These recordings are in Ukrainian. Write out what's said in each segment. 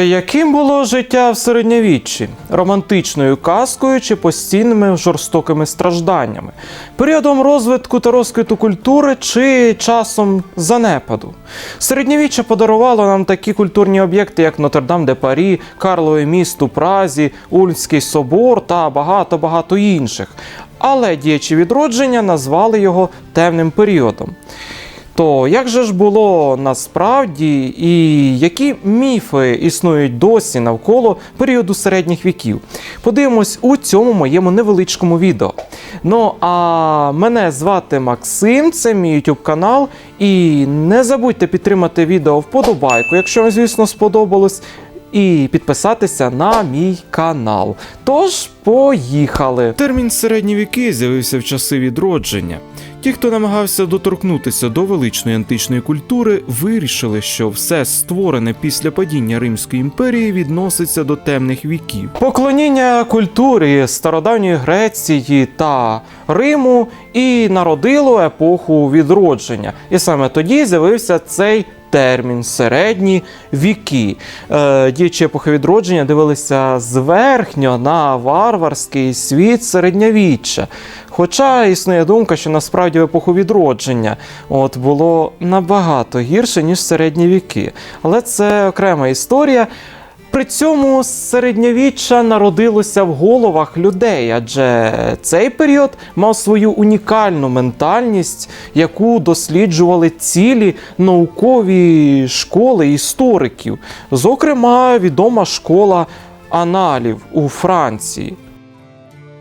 Яким було життя в середньовіччі? Романтичною казкою чи постійними жорстокими стражданнями? Періодом розвитку та розквіту культури чи часом занепаду? Середньовіччя подарувало нам такі культурні об'єкти, як Нотр-Дам де Парі, Карлове міст у Празі, Ульмський собор та багато-багато інших. Але діячі відродження назвали його темним періодом. То як же ж було насправді і які міфи існують досі навколо періоду середніх віків? Подивимось у цьому моєму невеличкому відео. Ну а мене звати Максим, це мій YouTube канал. І не забудьте підтримати відео вподобайку, якщо вам, звісно, сподобалось. І підписатися на мій канал. Тож, поїхали! Термін середні віки з'явився в часи відродження. Ті, хто намагався доторкнутися до величної античної культури, вирішили, що все створене після падіння Римської імперії відноситься до темних віків. Поклоніння культурі стародавньої Греції та Риму і народило епоху відродження. І саме тоді з'явився цей термін середні віки. Діючі діячі епохи відродження дивилися зверхньо на варварський світ середньовіччя. Хоча існує думка, що насправді в епоху відродження от, було набагато гірше, ніж середні віки. Але це окрема історія. При цьому середньовіччя народилося в головах людей, адже цей період мав свою унікальну ментальність, яку досліджували цілі наукові школи істориків. Зокрема, відома школа аналів у Франції.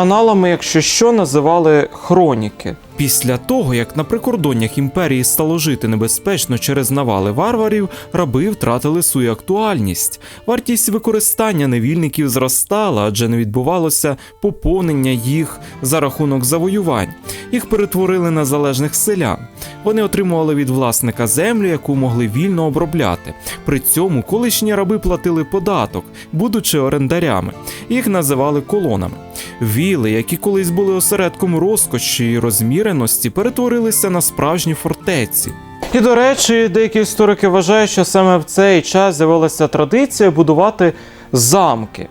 Аналами, якщо що, називали хроніки. Після того, як на прикордоннях імперії стало жити небезпечно через навали варварів, раби втратили свою актуальність. Вартість використання невільників зростала, адже не відбувалося поповнення їх за рахунок завоювань. Їх перетворили на залежних селян. Вони отримували від власника землю, яку могли вільно обробляти. При цьому колишні раби платили податок, будучи орендарями. Їх називали колонами. Віли, які колись були осередком розкоші і розміреності, перетворилися на справжні фортеці. І до речі, деякі історики вважають, що саме в цей час з'явилася традиція будувати замки.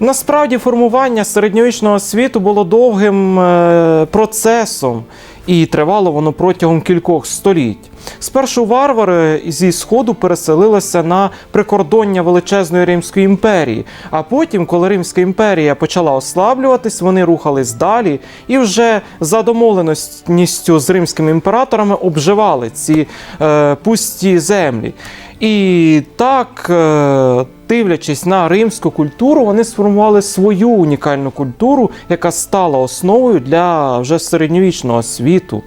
Насправді формування середньовічного світу було довгим е, процесом, і тривало воно протягом кількох століть. Спершу варвари зі сходу переселилися на прикордоння величезної Римської імперії. А потім, коли Римська імперія почала ослаблюватись, вони рухались далі і вже за домовленістю з римськими імператорами обживали ці е, пусті землі. І так, е, дивлячись на римську культуру, вони сформували свою унікальну культуру, яка стала основою для вже середньовічного світу.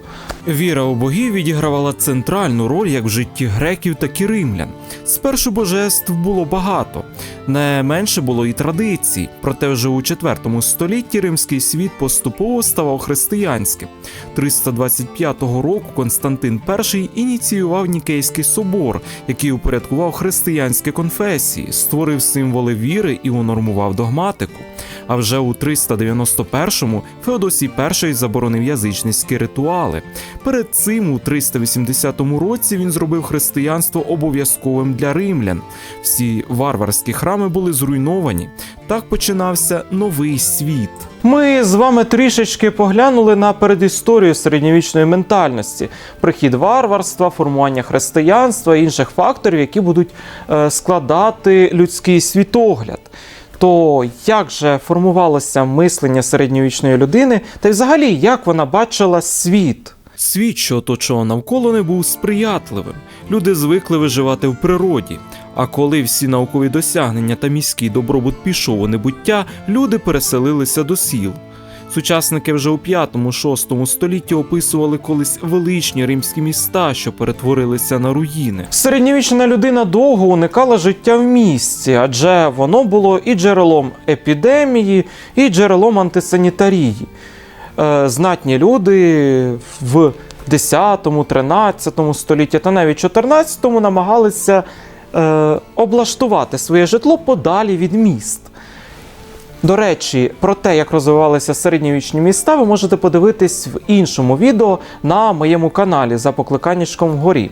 Віра у богів відігравала центральну роль як в житті греків, так і римлян. Спершу божеств було багато, не менше було і традицій. Проте вже у IV столітті римський світ поступово ставав християнським. 325 року Константин І ініціював Нікейський собор, який упорядкував християнські конфесії, створив символи віри і унормував догматику. А вже у 391-му Феодосій І заборонив язичницькі ритуали. Перед цим у 380 році він зробив християнство обов'язковим для римлян. Всі варварські храми були зруйновані. Так починався новий світ. Ми з вами трішечки поглянули на передісторію середньовічної ментальності, прихід варварства, формування християнства і інших факторів, які будуть е, складати людський світогляд. То як же формувалося мислення середньовічної людини, та й взагалі як вона бачила світ? Світ, що оточував навколо, не був сприятливим. Люди звикли виживати в природі. А коли всі наукові досягнення та міський добробут пішов у небуття, люди переселилися до сіл. Сучасники вже у 5-6 столітті описували колись величні римські міста, що перетворилися на руїни. Середньовічна людина довго уникала життя в місті, адже воно було і джерелом епідемії, і джерелом антисанітарії. Е, знатні люди в 10-13 столітті та навіть 14-му намагалися е, облаштувати своє житло подалі від міст. До речі, про те, як розвивалися середньовічні міста, ви можете подивитись в іншому відео на моєму каналі за покликаннячком вгорі.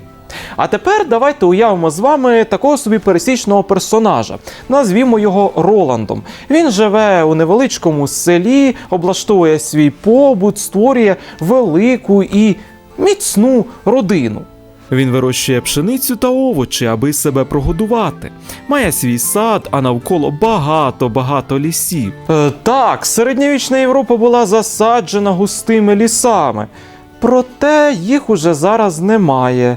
А тепер давайте уявимо з вами такого собі пересічного персонажа. Назвімо його Роландом. Він живе у невеличкому селі, облаштовує свій побут, створює велику і міцну родину. Він вирощує пшеницю та овочі, аби себе прогодувати. Має свій сад, а навколо багато-багато лісів. Е, так, середньовічна Європа була засаджена густими лісами. Проте їх уже зараз немає.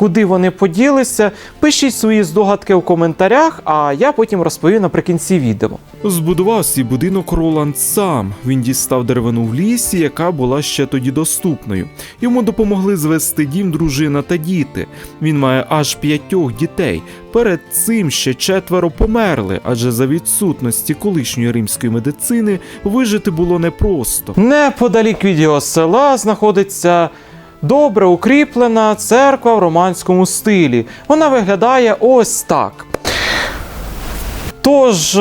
Куди вони поділися? Пишіть свої здогадки у коментарях, а я потім розповім наприкінці відео. Збудував свій будинок Роланд сам. Він дістав деревину в лісі, яка була ще тоді доступною. Йому допомогли звести дім, дружина та діти. Він має аж п'ятьох дітей. Перед цим ще четверо померли, адже за відсутності колишньої римської медицини вижити було непросто. Неподалік від його села знаходиться добре укріплена церква в романському стилі. Вона виглядає ось так. Тож е,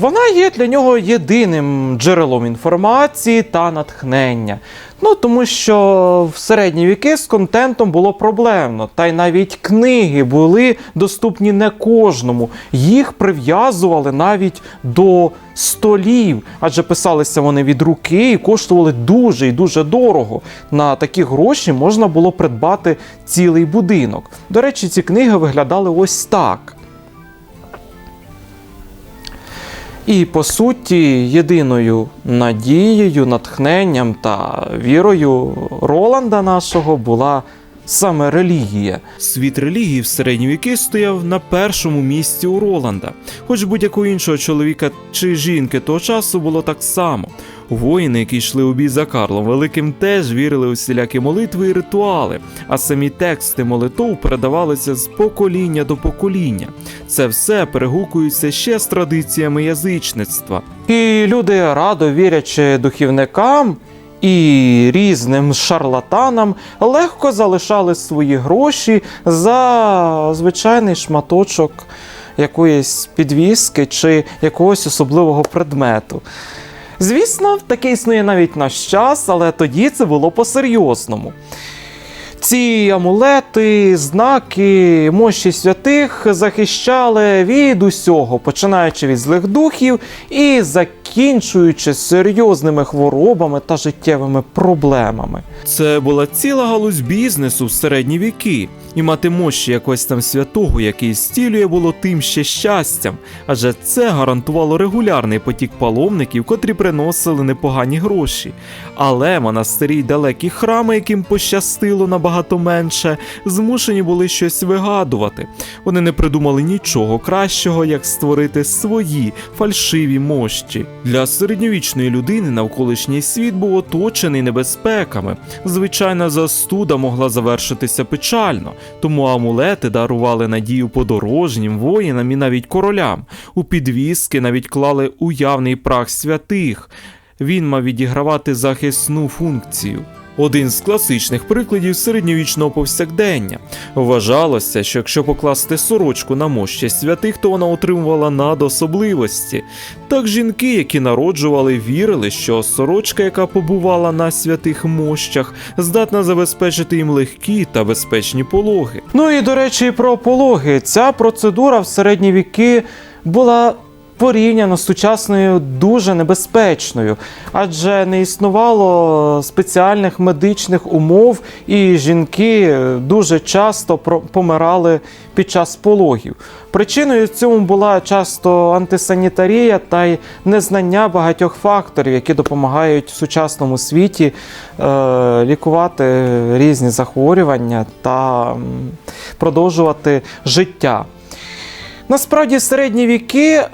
вона є для нього єдиним джерелом інформації та натхнення. Ну тому що в середні віки з контентом було проблемно, та й навіть книги були доступні не кожному. Їх прив'язували навіть до столів, адже писалися вони від руки і коштували дуже і дуже дорого. На такі гроші можна було придбати цілий будинок. До речі, ці книги виглядали ось так. І по суті, єдиною надією, натхненням та вірою Роланда нашого була саме релігія. Світ релігії в середні віки стояв на першому місці у Роланда, хоч будь-якого іншого чоловіка чи жінки того часу було так само. Воїни, які йшли у бій за Карлом Великим, теж вірили у всілякі молитви і ритуали, а самі тексти молитов передавалися з покоління до покоління. Це все перегукується ще з традиціями язичництва. І люди, радо вірячи духівникам і різним шарлатанам, легко залишали свої гроші за звичайний шматочок якоїсь підвіски чи якогось особливого предмету. Звісно, таке існує навіть наш час, але тоді це було по-серйозному. Ці амулети, знаки, мощі святих захищали від усього, починаючи від злих духів і закінчуючи серйозними хворобами та життєвими проблемами. Це була ціла галузь бізнесу в середні віки, і мати мощі якогось там святого, який зцілює, було тим ще щастям, адже це гарантувало регулярний потік паломників, котрі приносили непогані гроші. Але монастирі й далекі храми, яким пощастило набагато менше, змушені були щось вигадувати. Вони не придумали нічого кращого, як створити свої фальшиві мощі. Для середньовічної людини навколишній світ був оточений небезпеками. Звичайна застуда могла завершитися печально, тому амулети дарували надію подорожнім, воїнам і навіть королям. У підвіски навіть клали уявний прах святих. Він мав відігравати захисну функцію. Один з класичних прикладів середньовічного повсякдення. Вважалося, що якщо покласти сорочку на мощі святих, то вона отримувала надособливості. Так жінки, які народжували, вірили, що сорочка, яка побувала на святих мощах, здатна забезпечити їм легкі та безпечні пологи. Ну і до речі, про пологи. Ця процедура в середні віки була порівняно з сучасною дуже небезпечною, адже не існувало спеціальних медичних умов, і жінки дуже часто помирали під час пологів. Причиною цьому була часто антисанітарія та й незнання багатьох факторів, які допомагають в сучасному світі е, лікувати різні захворювання та продовжувати життя. Насправді, середні віки е,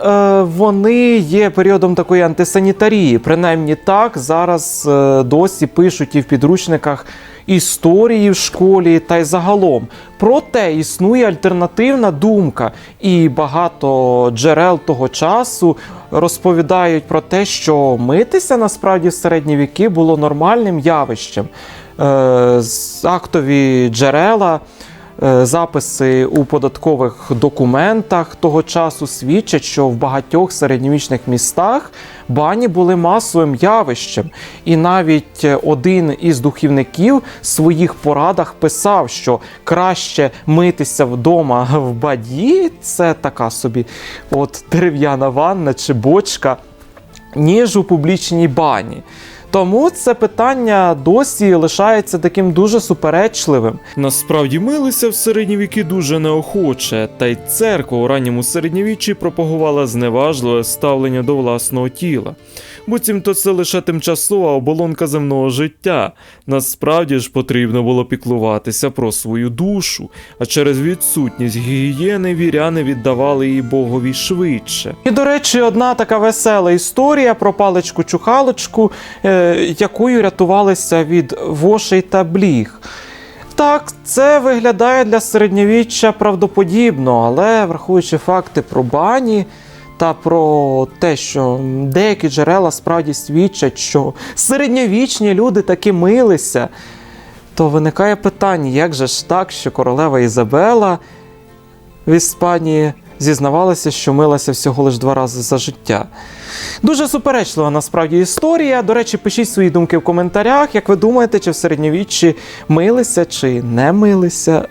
вони є періодом такої антисанітарії. Принаймні так зараз е, досі пишуть і в підручниках історії в школі та й загалом. Проте існує альтернативна думка, і багато джерел того часу розповідають про те, що митися насправді в середні віки було нормальним явищем. Е, актові джерела записи у податкових документах того часу свідчать, що в багатьох середньовічних містах бані були масовим явищем. І навіть е, один із духівників в своїх порадах писав, що краще митися вдома в баді, це така собі от дерев'яна ванна чи бочка, ніж у публічній бані. Тому це питання досі лишається таким дуже суперечливим. Насправді милися в середні віки дуже неохоче, та й церква у ранньому середньовіччі пропагувала зневажливе ставлення до власного тіла. Буцімто це лише тимчасова оболонка земного життя. Насправді ж потрібно було піклуватися про свою душу, а через відсутність гігієни віряни віддавали її Богові швидше. І, до речі, одна така весела історія про паличку-чухалочку, е, якою рятувалися від вошей та бліг. Так, це виглядає для середньовіччя правдоподібно, але враховуючи факти про бані та про те, що деякі джерела справді свідчать, що середньовічні люди таки милися, то виникає питання, як же ж так, що королева Ізабела в Іспанії зізнавалася, що милася всього лише два рази за життя. Дуже суперечлива насправді історія. До речі, пишіть свої думки в коментарях. Як ви думаєте, чи в середньовіччі милися, чи не милися?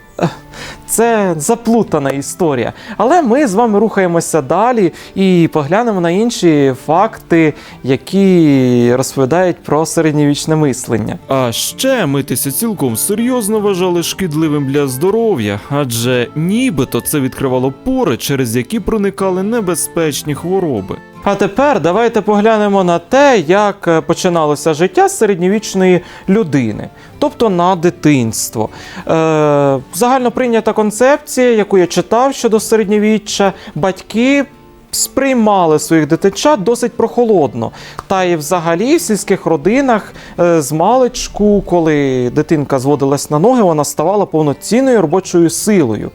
Це заплутана історія. Але ми з вами рухаємося далі і поглянемо на інші факти, які розповідають про середньовічне мислення. А ще митися цілком серйозно вважали шкідливим для здоров'я, адже нібито це відкривало пори, через які проникали небезпечні хвороби. А тепер давайте поглянемо на те, як е, починалося життя середньовічної людини, тобто на дитинство. Е, загально прийнята концепція, яку я читав щодо середньовіччя, батьки. Сприймали своїх дитинчат досить прохолодно. Та і взагалі в сільських родинах е, з маличку, коли дитинка зводилась на ноги, вона ставала повноцінною робочою силою.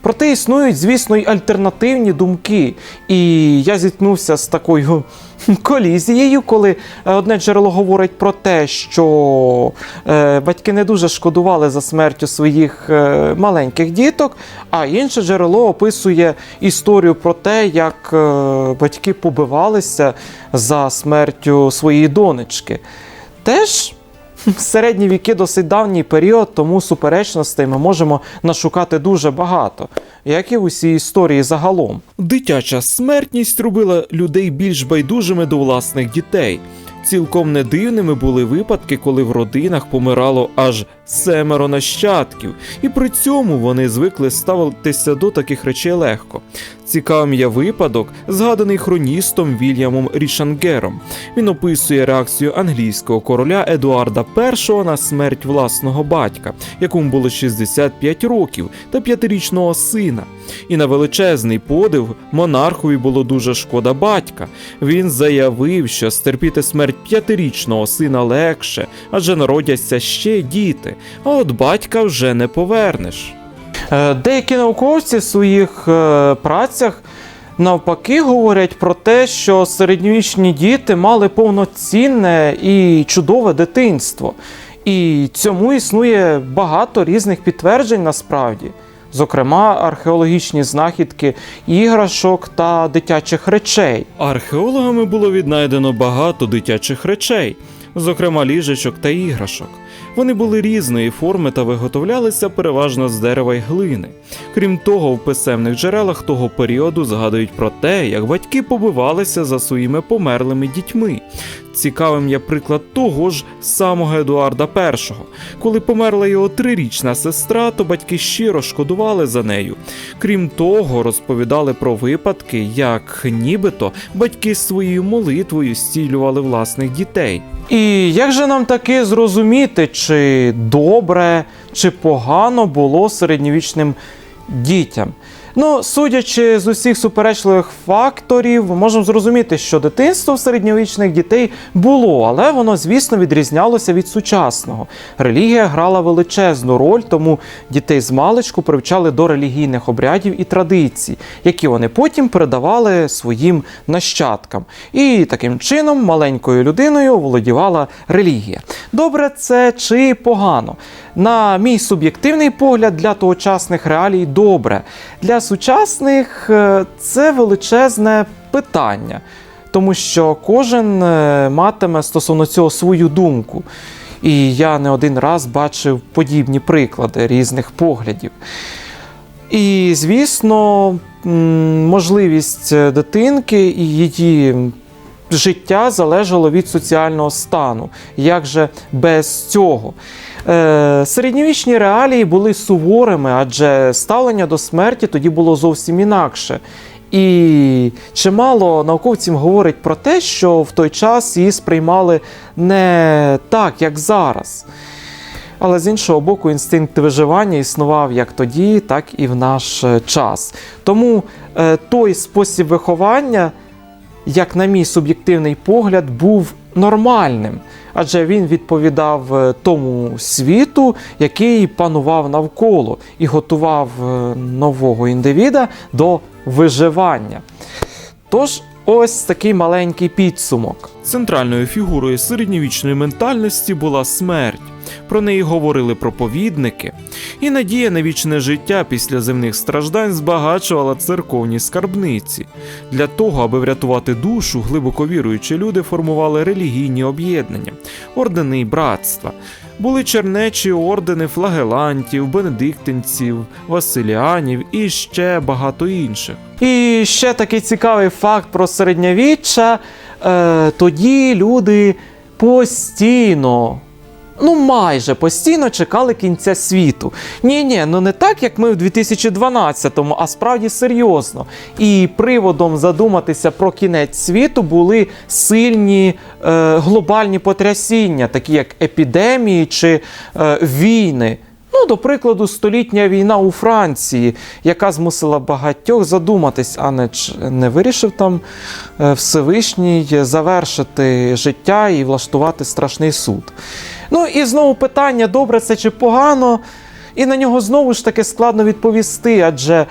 Проте існують, звісно, й альтернативні думки. І я зіткнувся з такою колізією, коли е, одне джерело говорить про те, що е, батьки не дуже шкодували за смертю своїх е, маленьких діток, а інше джерело описує історію про те, як батьки побивалися за смертю своєї донечки. Теж середні віки досить давній період, тому суперечностей ми можемо нашукати дуже багато, як і в усій історії загалом. Дитяча смертність робила людей більш байдужими до власних дітей. Цілком не дивними були випадки, коли в родинах помирало аж семеро нащадків, і при цьому вони звикли ставитися до таких речей легко. Цікавим є випадок, згаданий хроністом Вільямом Рішангером. Він описує реакцію англійського короля Едуарда І на смерть власного батька, якому було 65 років, та п'ятирічного сина. І на величезний подив монархові було дуже шкода батька. Він заявив, що стерпіти смерть п'ятирічного сина легше, адже народяться ще діти, а от батька вже не повернеш. Е, Деякі науковці в своїх е, працях навпаки говорять про те, що середньовічні діти мали повноцінне і чудове дитинство. І цьому існує багато різних підтверджень насправді. Зокрема, археологічні знахідки іграшок та дитячих речей. Археологами було віднайдено багато дитячих речей, зокрема ліжечок та іграшок. Вони були різної форми та виготовлялися переважно з дерева й глини. Крім того, в писемних джерелах того періоду згадують про те, як батьки побивалися за своїми померлими дітьми. Цікавим є приклад того ж самого Едуарда І. Коли померла його трирічна сестра, то батьки щиро шкодували за нею. Крім того, розповідали про випадки, як нібито батьки своєю молитвою стілювали власних дітей. І як же нам таки зрозуміти, чи добре, чи погано було середньовічним дітям? Ну, судячи з усіх суперечливих факторів, можемо зрозуміти, що дитинство середньовічних дітей було, але воно, звісно, відрізнялося від сучасного. Релігія грала величезну роль, тому дітей з маличку привчали до релігійних обрядів і традицій, які вони потім передавали своїм нащадкам. І таким чином маленькою людиною володівала релігія. Добре це чи погано? На мій суб'єктивний погляд, для тогочасних реалій добре. Для сучасних е, це величезне питання, тому що кожен е, матиме стосовно цього свою думку. І я не один раз бачив подібні приклади різних поглядів. І, звісно, можливість е, дитинки і її життя залежало від соціального стану. Як же без цього? Е, середньовічні реалії були суворими, адже ставлення до смерті тоді було зовсім інакше. І чимало науковців говорить про те, що в той час її сприймали не так, як зараз. Але з іншого боку, інстинкт виживання існував як тоді, так і в наш е, час. Тому е, той спосіб виховання, як на мій суб'єктивний погляд, був нормальним, адже він відповідав е, тому світу, який панував навколо, і готував е, нового індивіда до виживання. Тож, ось такий маленький підсумок. Центральною фігурою середньовічної ментальності була смерть. Про неї говорили проповідники, і надія на вічне життя після земних страждань збагачувала церковні скарбниці. Для того, аби врятувати душу, глибоко віруючі люди формували релігійні об'єднання, ордени й братства. Були чернечі ордени флагелантів, бенедиктинців, василіанів і ще багато інших. І ще такий цікавий факт про середньовіччя. Е, тоді люди постійно. Ну, майже постійно чекали кінця світу. Ні, ні, ну не так, як ми в 2012-му, а справді серйозно. І приводом задуматися про кінець світу були сильні е, глобальні потрясіння, такі як епідемії чи е, війни. Ну, до прикладу, столітня війна у Франції, яка змусила багатьох задуматись, а не, не вирішив там е, Всевишній завершити життя і влаштувати страшний суд. Ну і знову питання: добре це чи погано? І на нього знову ж таки складно відповісти, адже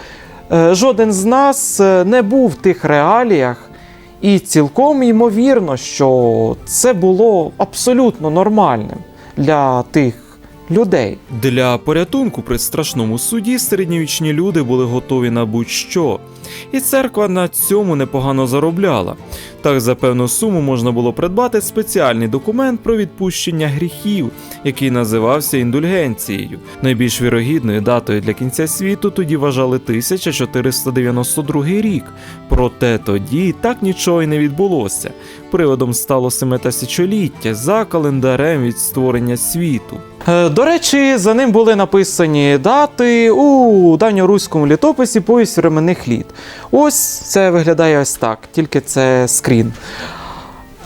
е, жоден з нас е, не був в тих реаліях. І цілком ймовірно, що це було абсолютно нормальним для тих людей. Для порятунку при страшному суді середньовічні люди були готові на будь-що, і церква на цьому непогано заробляла. Так за певну суму можна було придбати спеціальний документ про відпущення гріхів, який називався індульгенцією. Найбільш вірогідною датою для кінця світу тоді вважали 1492 рік. Проте тоді так нічого й не відбулося. Приводом стало семитисячоліття за календарем від створення світу. Е, До речі, за ним були написані дати у давньоруському літописі повість временних літ. Ось це виглядає ось так, тільки це скрін.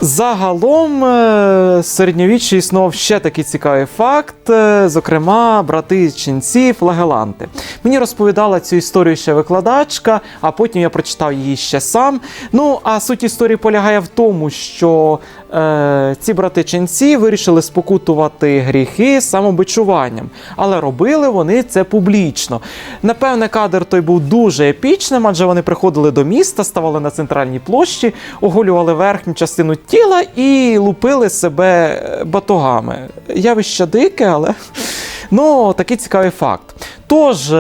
Загалом е, середньовіччі існував ще такий цікавий факт, е, зокрема, брати ченці флагеланти. Мені розповідала цю історію ще викладачка, а потім я прочитав її ще сам. Ну, а суть історії полягає в тому, що е, ці брати ченці вирішили спокутувати гріхи самобичуванням, але робили вони це публічно. Напевне, кадр той був дуже епічним, адже вони приходили до міста, ставали на центральній площі, оголювали верхню частину тіла і лупили себе е, батогами. Явище дике, але ну, такий цікавий факт. Тож.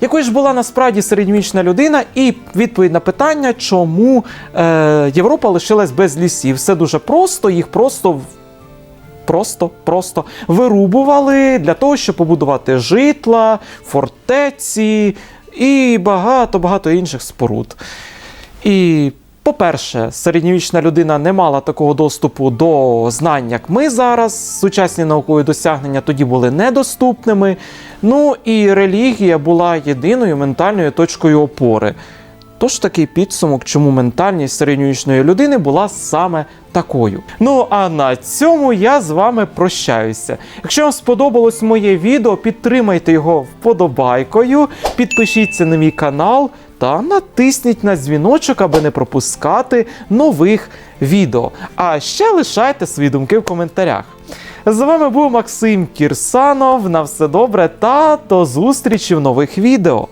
Якою ж була насправді середньовічна людина, і відповідь на питання, чому е, Європа лишилась без лісів. Все дуже просто, їх просто просто, просто вирубували для того, щоб побудувати житла, фортеці і багато-багато інших споруд. І, по-перше, середньовічна людина не мала такого доступу до знань, як ми зараз. Сучасні наукові досягнення тоді були недоступними. Ну і релігія була єдиною ментальною точкою опори. Тож такий підсумок, чому ментальність середньовічної людини була саме такою. Ну а на цьому я з вами прощаюся. Якщо вам сподобалось моє відео, підтримайте його вподобайкою, підпишіться на мій канал та натисніть на дзвіночок, аби не пропускати нових відео. А ще лишайте свої думки в коментарях. З вами був Максим Кірсанов. На все добре та до зустрічі в нових відео.